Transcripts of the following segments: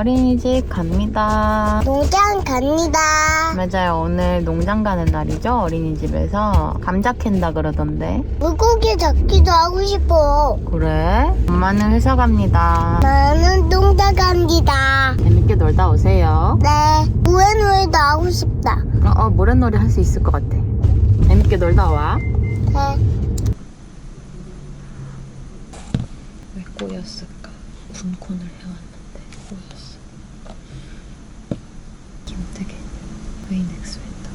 어린이집 갑니다. 농장 갑니다. 맞아요. 오늘 농장 가는 날이죠. 어린이집에서 감자 캔다 그러던데. 물고기 잡기도 하고 싶어. 그래? 엄마는 회사 갑니다. 나는 농장 갑니다. 재밌게 놀다 오세요. 네, 우에노에도 하고 싶다. 어, 어 모래놀이 할 수 있을 것 같아. 재밌게 놀다 와. 네. 왜 꼬였을까? 분콘을 해왔는데 꼬였어. 김태균 웨이넥스웨터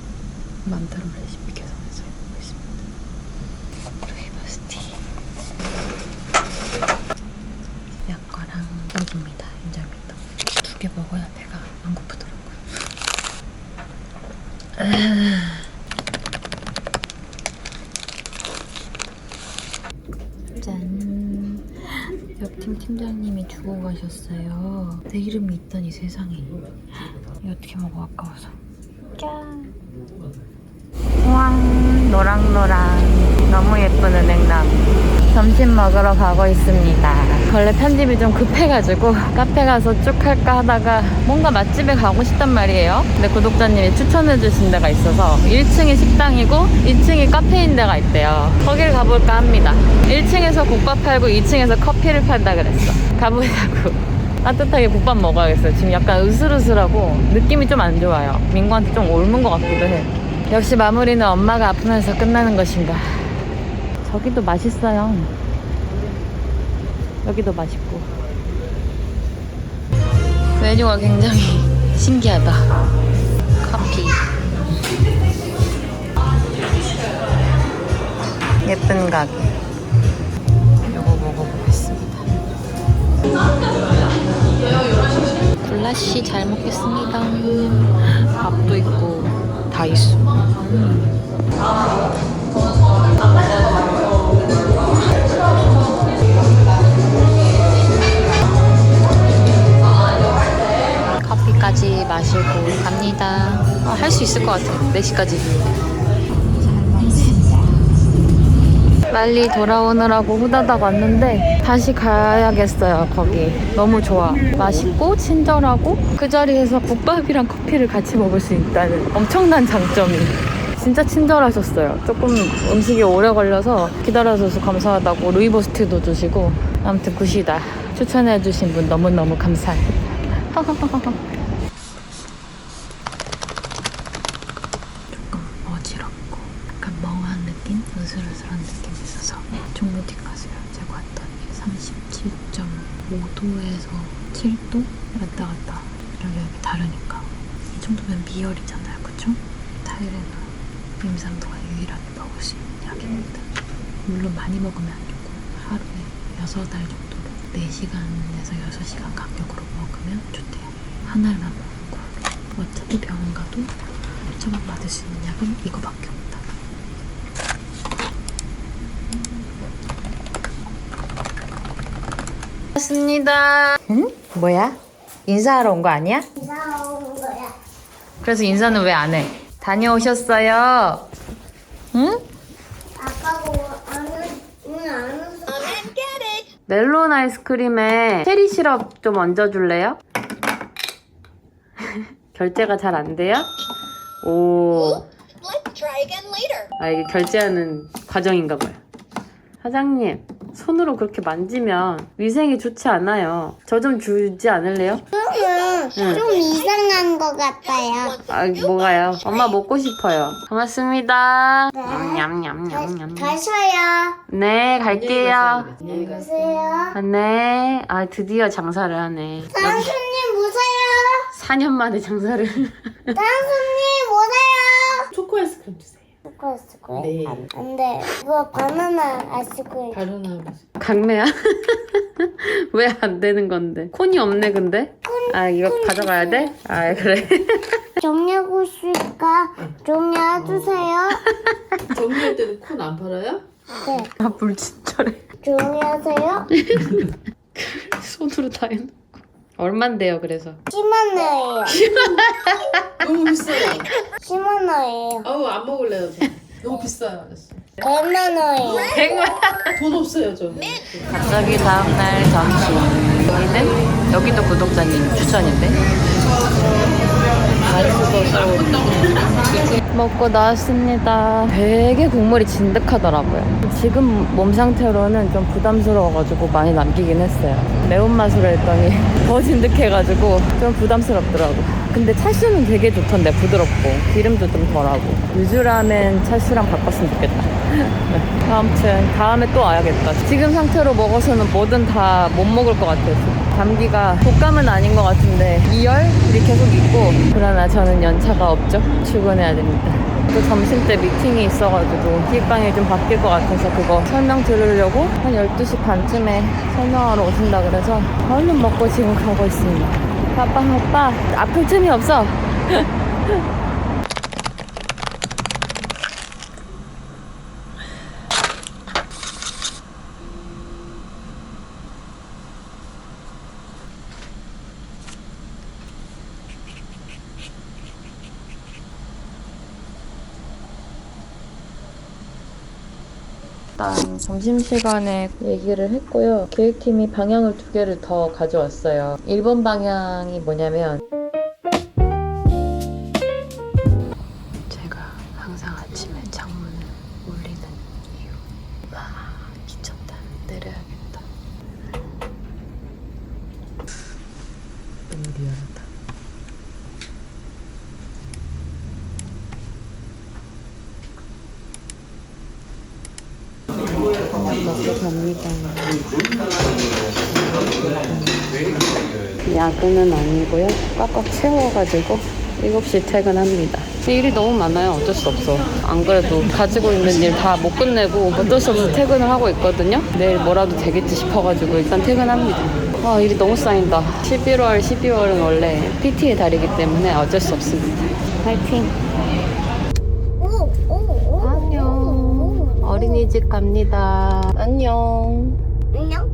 만타로 레시피 개선해서 해보고 있습니다. 루이버스티 약과랑 떡입니다. 인절미떡 두 개 먹어야 배가 안 고프더라고요. 짠. 옆팀 팀장님이 주고 가셨어요. 내 이름이 있다니 세상에. 이거 어떻게 먹어 아까워서. 짠. 왕 노랑노랑 너무 예쁜 은행나무. 점심 먹으러 가고 있습니다. 원래 편집이 좀 급해가지고 카페 가서 쭉 할까 하다가 뭔가 맛집에 가고 싶단 말이에요. 근데 구독자님이 추천해 주신 데가 있어서 1층이 식당이고 2층이 카페인 데가 있대요. 거길 가볼까 합니다. 1층에서 국밥 팔고 2층에서 커피를 판다 그랬어. 가보자고. 따뜻하게 국밥 먹어야겠어요. 지금 약간 으슬으슬하고 느낌이 좀 안 좋아요. 민구한테 좀 옮은 것 같기도 해. 역시 마무리는 엄마가 아프면서 끝나는 것인가. 저기도 맛있어요. 여기도 맛있고. 메뉴가 굉장히 신기하다. 커피. 예쁜 가게. 요거 먹어보겠습니다. 굴라시 잘 먹겠습니다. 밥도 있고 다 있어. 커피까지 마시고 갑니다. 할수 있을 것 같아요. 4시까지. 빨리 돌아오느라고 후다닥 왔는데 다시 가야겠어요 거기. 너무 좋아. 맛있고 친절하고 그 자리에서 국밥이랑 커피를 같이 먹을 수 있다는 엄청난 장점이. 진짜 친절하셨어요. 조금 음식이 오래 걸려서 기다려줘서 감사하다고 루이보스티도 주시고 아무튼 굿이다. 추천해주신 분 너무너무 감사해요 조금 어지럽고 약간 멍한 느낌? 으슬으슬한 느낌이 있어서 종로팀 가세요. 제가 왔더니 37.5도에서 7도? 왔다 갔다 여기 여기 다르니까 이 정도면 미열이잖아요. 그쵸? 타이레놀 임산부가 유일하게 먹을 수 있는 약입니다. 물론 많이 먹으면 안 되고 하루에 6알 정도로 4시간에서 6시간 간격으로 먹으면 좋대요. 한 알만 먹는 걸로. 어차피 병원 가도 처방받을 수 있는 약은 이거밖에 없 다. 맞습니다. 응? 뭐야? 인사하러 온 거 아니야? 나온 거야. 그래서 인사는 왜 안 해? 다녀오셨어요? 응? 아빠고 안 오늘 안 웃어. 멜론 아이스크림에 체리 시럽 좀 얹어줄래요? 결제가 잘 안 돼요? 오. Let's try again later. 아, 이게 결제하는 과정인가 봐요. 사장님, 손으로 그렇게 만지면 위생이 좋지 않아요. 저 좀 주지 않을래요? 그러면 좀 이상한 것 같아요. 아, 뭐가요? 엄마 먹고 싶어요. 고맙습니다. 네. 냠냠냠냠. 가셔요. 네, 갈게요. 보세요. 아, 네. 아, 드디어 장사를 하네. 다른 손님 보세요. 4년 만에 장사를. 다른 손님 보세요. 초코 아이스크림 주세요. 초코 아이스크림? 네. 안 돼. 이거 바나나 아이스크림. 바로나 무슨 강매야? 왜 안 되는 건데? 콘이 없네, 근데? 아, 이거 가져가야 돼? 아, 그래. 정리하고 있으니까 정리해주세요. 정리할 때는 콘 안 팔아요? 네. 아, 불친절해. 정리하세요. 손으로 다 해놓고. 얼만데요, 그래서? 10만 원이에요. 너무 비싸요. 10만 원이에요. 아우 안 먹을래요. 저. 너무 비싸요, 아저씨. 100만 원이에요. 돈 없어요, 저. 갑자기 다음날 점심. 여기는 여기도 구독자님 추천인데. 먹고 나왔습니다. 되게 국물이 진득하더라고요. 지금 몸 상태로는 좀 부담스러워가지고 많이 남기긴 했어요. 매운맛으로 했더니 더 진득해가지고 좀 부담스럽더라고. 근데 찰수는 되게 좋던데 부드럽고 기름도 좀 덜하고 유즈라멘 찰수랑 바꿨으면 좋겠다. 아무튼 다음에 또 와야겠다. 지금 상태로 먹어서는 뭐든 다 못 먹을 것 같아요. 감기가 독감은 아닌 것 같은데 2열이 계속 있고 그러나 저는 연차가 없죠. 출근해야 됩니다. 또 점심 때 미팅이 있어가지고 기획방이 좀 바뀔 것 같아서 그거 설명 들으려고 한 12시 반쯤에 설명하러 오신다 그래서 얼른 먹고 지금 가고 있습니다. 아빠 아빠 아플 틈이 없어. 점심시간에 얘기를 했고요. 계획팀이 방향을 두 개를 더 가져왔어요. 1번 방향이 뭐냐면 제가 항상 아침에 창문을 올리는 이유. 아, 미쳤다. 내려야겠다. 너무 리얼하다. 그냥 먹고 갑니다. 야근은 아니고요. 꽉꽉 채워가지고 7시 퇴근합니다. 일이 너무 많아요. 어쩔 수 없어. 안 그래도 가지고 있는 일 다 못 끝내고 어쩔 수 없이 퇴근을 하고 있거든요. 내일 뭐라도 되겠지 싶어가지고 일단 퇴근합니다. 아, 일이 너무 쌓인다. 11월, 12월은 원래 PT의 달이기 때문에 어쩔 수 없습니다. 파이팅! 오, 오, 오. 안녕. 어린이집 갑니다. 안녕. 안녕.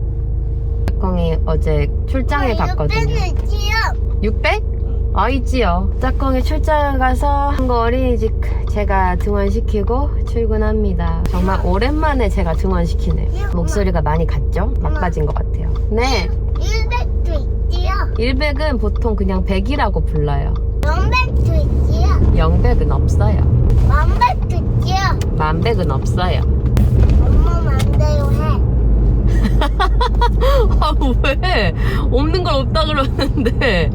짝꿍이 어제 출장에 갔거든요. 빼는 지요. 600? 아이지요. 짝꿍이 출장 가서 한국 어린이집 제가 등원시키고 출근합니다. 정말 오랜만에 제가 등원시키네요. 목소리가 많이 갔죠? 막빠진 것 같아요. 네. 100도 있지요. 100은 보통 그냥 100이라고 불러요. 0백도 있지요. 0백은 없어요. 만백도 있지요. 만백은 없어요. 엄마 맘대로 해. 아, 왜? 없는 걸 없다 그러는데.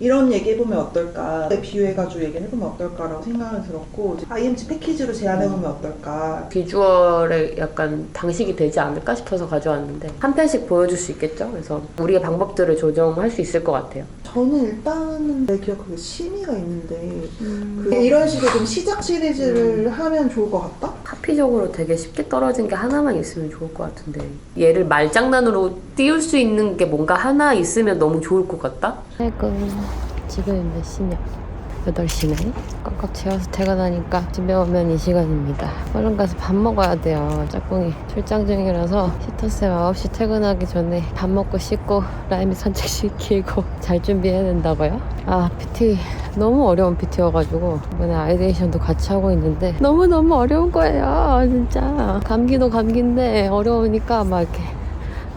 이런 얘기 해보면 어떨까 비유해가지고 얘기를 해보면 어떨까라고 생각은 들었고 IMG 패키지로 제안해보면 어떨까 비주얼에 약간 당식이 되지 않을까 싶어서 가져왔는데 한 편씩 보여줄 수 있겠죠? 그래서 우리의 방법들을 조정할 수 있을 것 같아요. 저는 일단은 내 기억하기에 심의가 있는데 그 이런 식으로 좀 시작 시리즈를 하면 좋을 것 같다? 카피적으로 되게 쉽게 떨어진 게 하나만 있으면 좋을 것 같은데 얘를 말장난으로 띄울 수 있는 게 뭔가 하나 있으면 너무 좋을 것 같다? 퇴근 지금 몇 시냐? 8시네. 꽉꽉 채워서 퇴근하니까 집에 오면 이 시간입니다. 얼른 가서 밥 먹어야 돼요. 짝꿍이 출장 중이라서 시터쌤 9시 퇴근하기 전에 밥 먹고 씻고 라임이 산책시키고 잘 준비해야 된다고요? 아 PT. 너무 어려운 PT여가지고 이번에 아이데이션도 같이 하고 있는데 너무너무 어려운 거예요 진짜. 감기도 감기인데 어려우니까 막 이렇게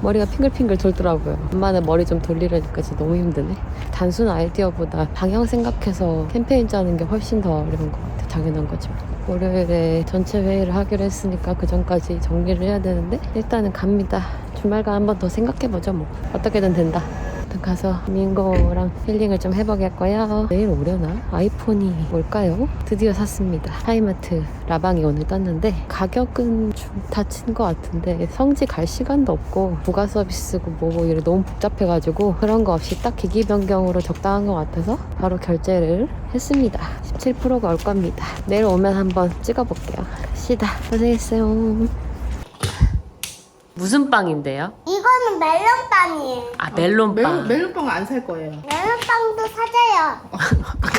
머리가 핑글핑글 돌더라고요. 엄마는 머리 좀 돌리려니까 진짜 너무 힘드네. 단순 아이디어보다 방향 생각해서 캠페인 짜는 게 훨씬 더 어려운 것 같아요. 당연한 거지만. 월요일에 전체 회의를 하기로 했으니까 그 전까지 정리를 해야 되는데 일단은 갑니다. 주말간 한 번 더 생각해보죠 뭐. 어떻게든 된다. 일단 가서 민고랑 힐링을 좀 해보겠고요. 내일 오려나? 아이폰이 올까요? 드디어 샀습니다. 하이마트 라방이 오늘 떴는데 가격은 좀 다친 것 같은데 성지 갈 시간도 없고 부가 서비스고 뭐고 이래 너무 복잡해가지고 그런 거 없이 딱 기기 변경으로 적당한 것 같아서 바로 결제를 했습니다. 17%가 올 겁니다. 내일 오면 한번 찍어볼게요. 시다 고생했어요. 무슨 빵인데요? 이거는 멜론빵이에요. 아 멜론빵. 멜론빵 안 살 거예요. 멜론빵도 사줘요.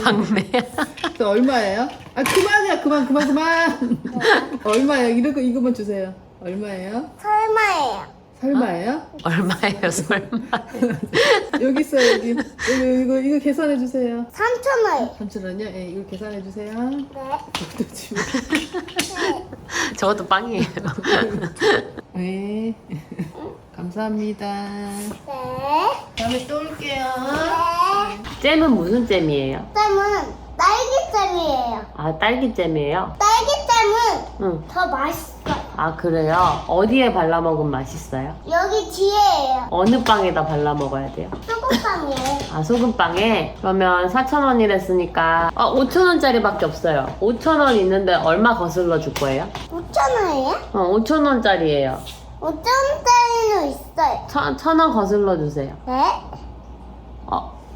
박매야. 저 얼마예요? 아 그만이야 그만 그만 그만. 얼마예요? 이거 이거만 주세요. 얼마예요? 설마예요. 설마예요? 얼마예요, 설마? 여기 있어 여기. 이거 이거 이거 계산해 주세요. 3천 원. 3천 원이요? 예, 이거 계산해 주세요. 네. 또 지금. 저것도 빵이에요. 네. 감사합니다. 네. 다음에 또 올게요. 네. 잼은 무슨 잼이에요? 잼은 딸기잼이에요. 아, 딸기잼이에요? 딸기잼은 응. 더 맛있어요. 아, 그래요? 어디에 발라 먹으면 맛있어요? 여기 뒤에예요. 어느 빵에다 발라 먹어야 돼요? 소금빵이에요. 아, 소금빵에? 그러면 4,000원이랬으니까, 어, 5,000원짜리밖에 없어요. 5,000원 있는데 얼마 거슬러 줄 거예요? 5천 원이에요? 어, 5,000원짜리예요. 5천 원짜리는 있어요. 1,000원 거슬러 주세요. 네.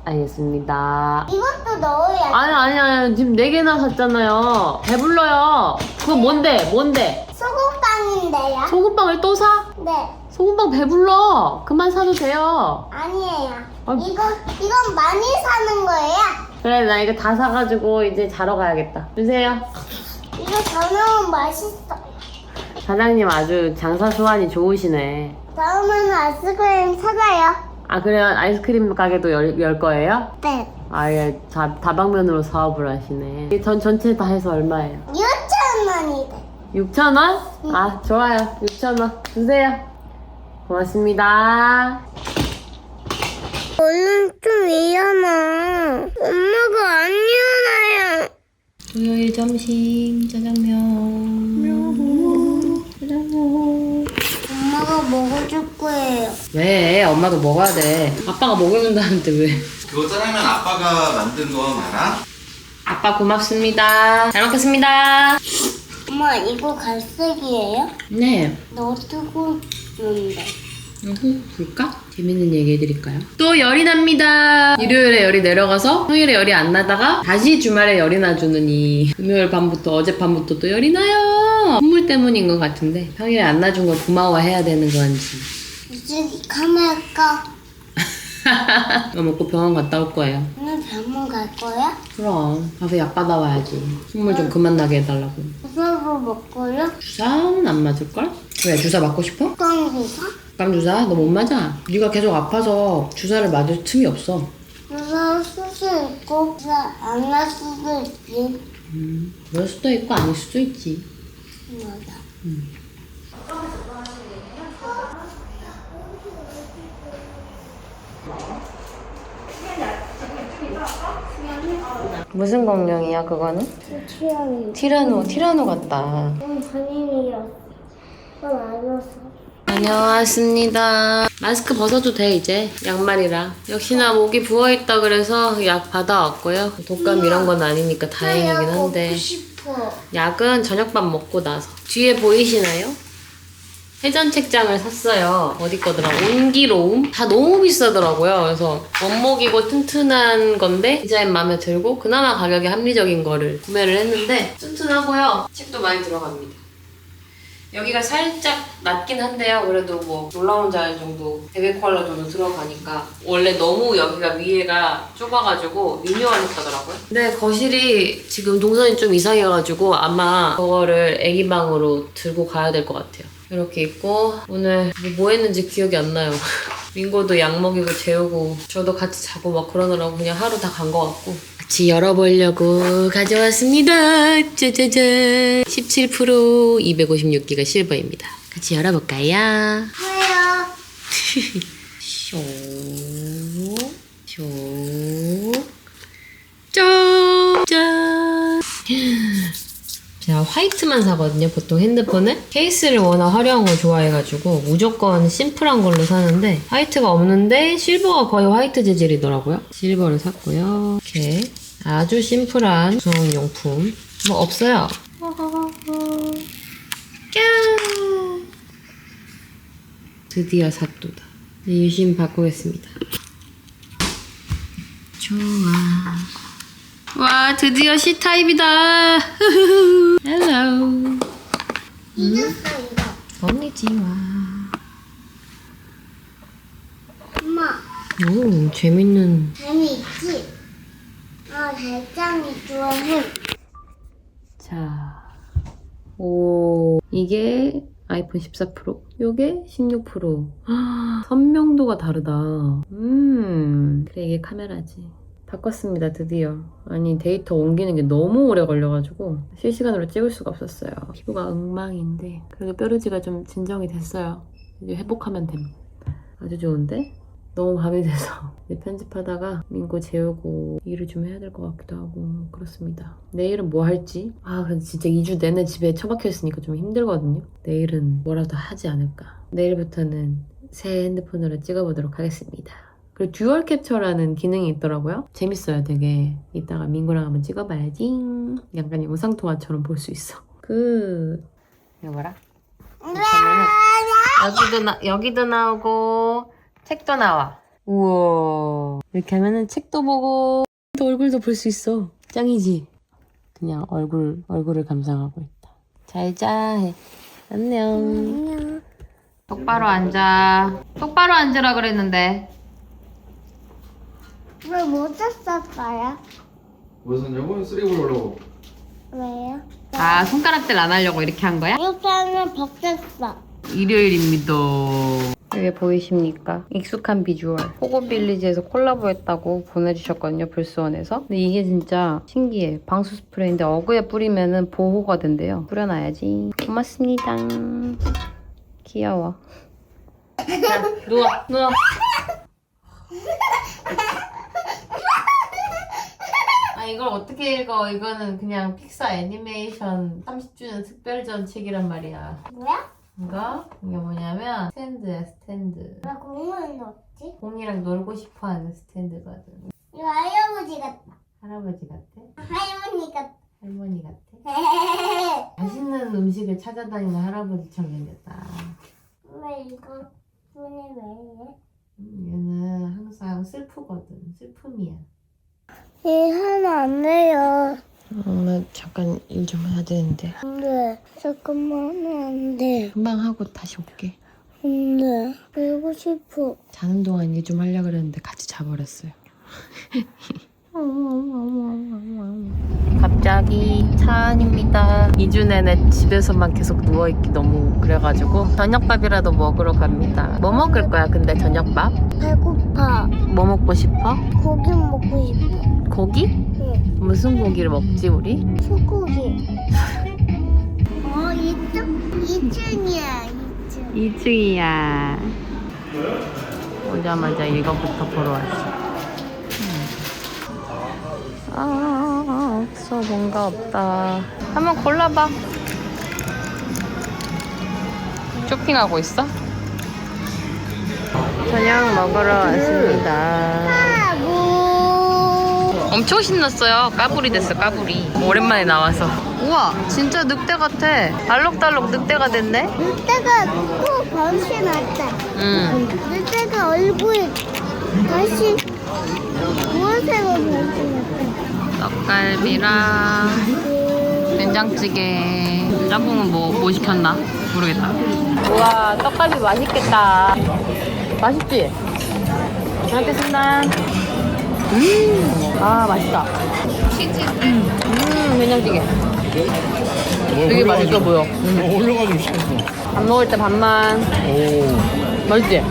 어, 알겠습니다. 이것도 넣어야지. 아니, 아니, 아니. 지금 4개나 샀잖아요. 배불러요. 그거 뭔데? 뭔데? 소금빵인데요? 소금빵을 또 사? 네. 소금빵 배불러. 그만 사도 돼요. 아니에요. 아. 이거 이건 많이 사는 거예요. 그래, 나 이거 다 사가지고 이제 자러 가야겠다. 주세요. 이거 저녁은 맛있어. 사장님 아주 장사 수완이 좋으시네. 다음에는 아이스크림 사가요. 아, 그래요? 아이스크림 가게도 열, 열 거예요? 네. 아예 다, 다방면으로 사업을 하시네. 전 전체 다 해서 얼마예요? 6천 원이 돼. 6,000원? 아, 좋아요. 6,000원. 주세요. 고맙습니다. 오늘 좀 일어나. 엄마가 안 일어나요. 토요일 점심 짜장면. 먹어줄 거예요. 왜? 엄마도 먹어야 돼. 아빠가 먹여준다는데 왜? 그거 짜장면 아빠가 만든 거 알아? 아빠 고맙습니다. 잘 먹겠습니다. 엄마 이거 갈색이에요? 네. 너 뜨고 있는데. 후 볼까? 재밌는 얘기 해드릴까요? 또 열이 납니다. 일요일에 열이 내려가서 평일에 열이 안 나다가 다시 주말에 열이 나주는 이 금요일 밤부터 어젯밤부터 또 열이 나요. 선물 때문인 것 같은데 평일에 안 나준 걸 고마워해야 되는 건지. 이제 카메라 꺼. 이거 먹고 병원 갔다 올 거예요. 오늘 병원 갈 거야? 그럼 가서 약 받아와야지. 선물 좀 그만 나게 해달라고. 수업을 먹고요? 주사는 안 맞을걸? 왜 주사 맞고 싶어? 꽝기사? 감 주사? 너 못 맞아. 네가 계속 아파서 주사를 맞을 틈이 없어. 수사 쓸수 있고 수사 안날 수도 있지. 그럴 수도 있고 아닐 수도 있지. 맞아. 무슨 공룡이야 그거는? 취향이 티라노 티라노 같다. 아니었어. 다녀왔습니다. 마스크 벗어도 돼 이제 양말이랑. 역시나 목이 부어 있다 그래서 약 받아왔고요. 독감 이런 건 아니니까 다행이긴 한데 먹고 싶 어. 약은 저녁밥 먹고 나서 뒤에 보이시나요? 회전 책장을 샀어요. 어디 거더라? 온기로움? 다 너무 비싸더라고요. 그래서 원목이고 튼튼한 건데 디자인 마음에 들고 그나마 가격이 합리적인 거를 구매를 했는데 튼튼하고요. 책도 많이 들어갑니다. 여기가 살짝 낮긴 한데요. 그래도 뭐 놀라운 자연 정도 베개 컬러 정도 들어가니까 원래 너무 여기가 위에가 좁아가지고 미묘하겠다더라고요. 근데 거실이 지금 동선이 좀 이상해가지고 아마 그거를 애기 방으로 들고 가야 될 것 같아요. 이렇게 있고 오늘 뭐, 뭐 했는지 기억이 안 나요. 민고도 약 먹이고 재우고 저도 같이 자고 막 그러느라고 그냥 하루 다 간 것 같고 같이 열어보려고 가져왔습니다. 짜자잔 17% 256기가 실버입니다. 같이 열어볼까요? 왜요? 쇼, 쇼, 짠, 짠. 제가 화이트만 사거든요, 보통 핸드폰은. 케이스를 워낙 화려한 걸 좋아해가지고 무조건 심플한 걸로 사는데 화이트가 없는데 실버가 거의 화이트 재질이더라고요. 실버를 샀고요. 이렇게 아주 심플한 구성용품. 뭐 없어요. 짠! 드디어 샀도다. 네, 유심 바꾸겠습니다. 좋아. 와, 드디어 C타입이다. 헬로. 이거. 건니치와. 엄마 오, 재밌는. 재미있지? 달짱이 좋아해. 자, 오, 이게 아이폰 14 프로, 요게 16 프로. 아, 선명도가 다르다. 음, 그래 이게 카메라지. 바꿨습니다, 드디어. 아니, 데이터 옮기는 게 너무 오래 걸려가지고 실시간으로 찍을 수가 없었어요. 피부가 엉망인데 그래도 뾰루지가 좀 진정이 됐어요. 이제 회복하면 됨. 아주 좋은데? 너무 밤이 돼서 편집하다가 민고 재우고 일을 좀 해야 될 것 같기도 하고 그렇습니다. 내일은 뭐 할지? 아 근데 진짜 2주 내내 집에 처박혀 있으니까 좀 힘들거든요. 내일은 뭐라도 하지 않을까. 내일부터는 새 핸드폰으로 찍어보도록 하겠습니다. 그리고 듀얼 캡처라는 기능이 있더라고요. 재밌어요 되게. 이따가 민고랑 한번 찍어봐야지. 약간 영상 통화처럼 볼 수 있어. 그... 이거 뭐라? 여기도 나, 여기도 나오고 책도 나와. 우와. 이렇게 하면은 책도 보고 또 얼굴도 볼 수 있어. 짱이지. 그냥 얼굴 얼굴을 감상하고 있다. 잘자 해. 안녕. 안녕. 똑바로 앉아. 똑바로 앉으라 그랬는데. 왜못 잤었어요? 무슨 여보 쓰레기 보려고 왜요? 아 손가락질 안 하려고 이렇게 한 거야? 이렇게 하면 벗겼어. 일요일입니다. 이게 보이십니까? 익숙한 비주얼. 호거빌리지에서 콜라보했다고 보내주셨거든요, 불스원에서. 근데 이게 진짜 신기해. 방수 스프레이인데 어그에 뿌리면은 보호가 된대요. 뿌려놔야지. 고맙습니다. 귀여워. 자, 누워, 누워. 아, 이걸 어떻게 읽어? 이거는 그냥 픽사 애니메이션 30주년 특별전 책이란 말이야. 뭐야? 이거? 이게 뭐냐면 스탠드야, 스탠드. 왜 공을 넣었지? 공이랑 놀고 싶어하는 스탠드거든. 이거 할아버지 같다. 할아버지 같아? 할머니 같다. 할머니 같아? 맛있는 음식을 찾아다니는 할아버지처럼 생겼다. 왜 이거 손이 왜 이래? 음, 얘는 항상 슬프거든. 슬픔이야. 이 하나 안 돼요. 엄마 잠깐 일 좀 해야 되는데. 안 돼. 잠깐만 안 돼. 금방 하고 다시 올게. 안 돼. 배고 싶어. 자는 동안 일좀 하려고 그랬는데 같이 자버렸어요. 갑자기 차 안입니다. 2주 내내 집에서만 계속 누워있기 너무 그래가지고 저녁밥이라도 먹으러 갑니다. 뭐 먹을 거야 근데 저녁밥? 배고파. 뭐 먹고 싶어? 고기 먹고 싶어. 고기? 응. 무슨 고기를 먹지 우리? 소고기. 어, 이쪽 2층이야. 2층. 2층이야. 오자마자 이거부터 보러 왔어. 아, 없어. 뭔가 없다. 한번 골라봐. 쇼핑하고 있어? 저녁 먹으러 왔습니다. 엄청 신났어요. 까불이 됐어, 까불이. 오랜만에 나와서. 우와, 진짜 늑대 같아. 알록달록 늑대가 됐네? 늑대가 코 변신 왔다. 응. 늑대가 얼굴 다시 무엇으로 변신했다. 떡갈비랑 된장찌개. 짬뽕은 뭐, 뭐 시켰나? 모르겠다. 우와, 떡갈비 맛있겠다. 맛있지? 잘 먹겠습니다. 음, 아, 맛있다. 음, 음 된장찌개. 되게 맛있어 보여. 음. 올려가지고 시켰어. 밥 먹을 때 밥만. 오. 맛있지?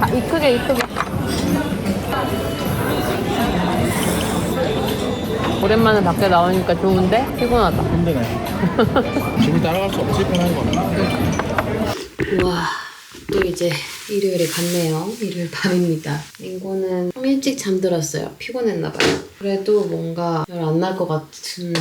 아, 이 크게, 이 크게. 오랜만에 밖에 나오니까 좋은데? 피곤하다. 힘드네. 집을 따라갈 수 없지, 편한 거는. 우와 또 이제 일요일에 갔네요. 일요일 밤입니다. 민고는 좀 일찍 잠들었어요. 피곤했나봐요. 그래도 뭔가 열 안 날 것 같은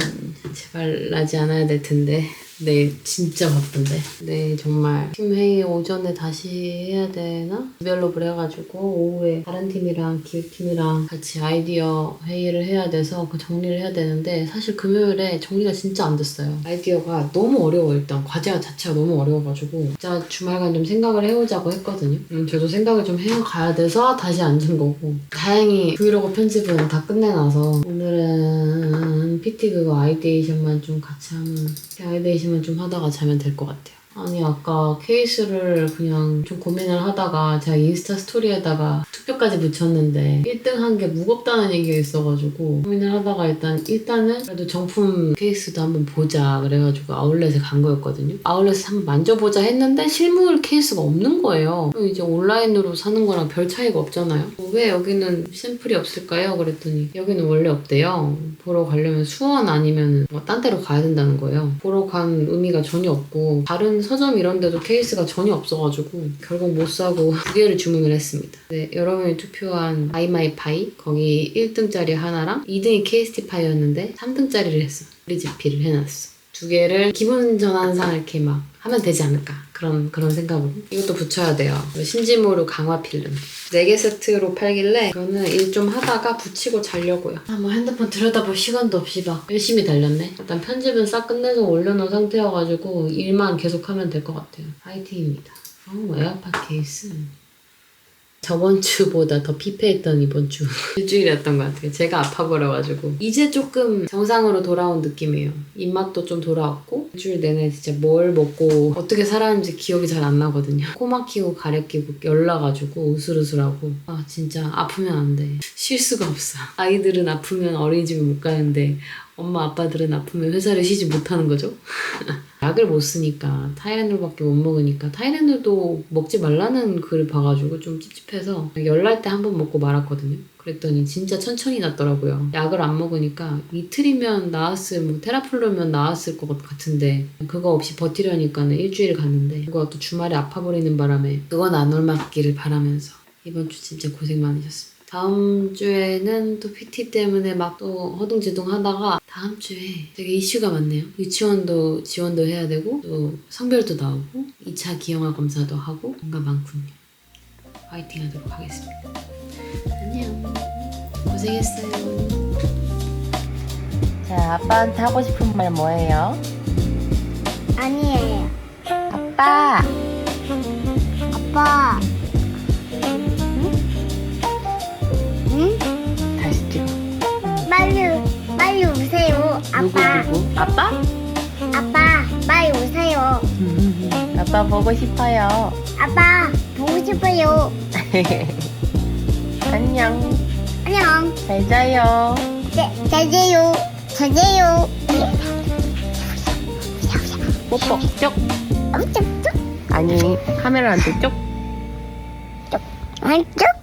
제발 나지 않아야 될 텐데. 내일 진짜 바쁜데. 내일 정말 팀 회의 오전에 다시 해야 되나? 디벨롭을 해가지고 오후에 다른 팀이랑 기획팀이랑 같이 아이디어 회의를 해야 돼서 그 정리를 해야 되는데 사실 금요일에 정리가 진짜 안 됐어요. 아이디어가 너무 어려워 일단. 과제 자체가 너무 어려워가지고. 진짜 주말간 좀 생각을 해오자고 했거든요 음, 저도 생각을 좀 해가야 돼서 다시 앉은 거고. 다행히 브이로그 편집은 다 끝내놔서 오늘은 PT 그거 아이데이션만 좀 같이 하면 아이데이션만 좀 하다가 자면 될 것 같아요 아니 아까 케이스를 그냥 좀 고민을 하다가 제가 인스타 스토리에다가 투표까지 붙였는데 1등 한 게 무겁다는 얘기가 있어가지고 고민을 하다가 일단 일단은 그래도 정품 케이스도 한번 보자 그래가지고 아울렛에 간 거였거든요. 아울렛에 한번 만져보자 했는데 실물 케이스가 없는 거예요. 이제 온라인으로 사는 거랑 별 차이가 없잖아요. 왜 여기는 샘플이 없을까요? 그랬더니 여기는 원래 없대요. 보러 가려면 수원 아니면 뭐 딴 데로 가야 된다는 거예요. 보러 간 의미가 전혀 없고 다른 서점 이런 데도 케이스가 전혀 없어가지고 결국 못 사고 두 개를 주문을 했습니다. 네, 여러분이 투표한 아이마이파이 거기 1등짜리 하나랑 2등이 KST파이였는데 3등짜리를 했어. 프리지피를 해놨어. 두 개를 기분 전환상 이렇게 막 하면 되지 않을까 그런 그런 생각으로 이것도 붙여야 돼요 신지모루 강화 필름 4개 세트로 팔길래 그거는 일 좀 하다가 붙이고 자려고요. 아, 뭐 핸드폰 들여다볼 시간도 없이 막 열심히 달렸네. 일단 편집은 싹 끝내서 올려놓은 상태여가지고 일만 계속하면 될 것 같아요. 파이팅입니다. 어 에어팟 케이스 저번 주보다 더 피폐했던 이번 주 일주일이었던 것 같아요. 제가 아파 버려가지고 이제 조금 정상으로 돌아온 느낌이에요. 입맛도 좀 돌아왔고 일주일 내내 진짜 뭘 먹고 어떻게 살았는지 기억이 잘 안 나거든요. 코 막히고 가래 끼고 열나가지고 으슬으슬하고 아 진짜 아프면 안 돼. 쉴 수가 없어. 아이들은 아프면 어린이집에 못 가는데 엄마 아빠들은 아프면 회사를 쉬지 못하는 거죠. 약을 못 쓰니까 타이레놀밖에 못 먹으니까 타이레놀도 먹지 말라는 글을 봐가지고 좀 찝찝해서 열날 때 한 번 먹고 말았거든요. 그랬더니 진짜 천천히 낫더라고요. 약을 안 먹으니까 이틀이면 나았을 뭐 테라플로면 나았을 것 같은데 그거 없이 버티려니까는 일주일 갔는데 그거 또 주말에 아파버리는 바람에 그건 안 올맞기를 바라면서 이번 주 진짜 고생 많으셨습니다. 다음 주에는 또 PT 때문에 막 또 허둥지둥 하다가 다음 주에 되게 이슈가 많네요. 유치원도 지원도 해야 되고 또 성별도 나오고 2차 기형아 검사도 하고 뭔가 많군요. 화이팅 하도록 하겠습니다. 안녕. 고생했어요. 자, 아빠한테 하고 싶은 말 뭐예요? 아니에요. 아빠! 아빠. 빨리 빨리 오세요. 아빠. 누구? 아빠? 아빠 빨리 오세요. 아빠 보고 싶어요. 아빠 보고 싶어요. 안녕. 안녕. 잘 자요. 네, 자세요. 자세요. 뽀뽀. 쪽. 엄청 쭉. 아니, 카메라한테 쪽. 안쪽.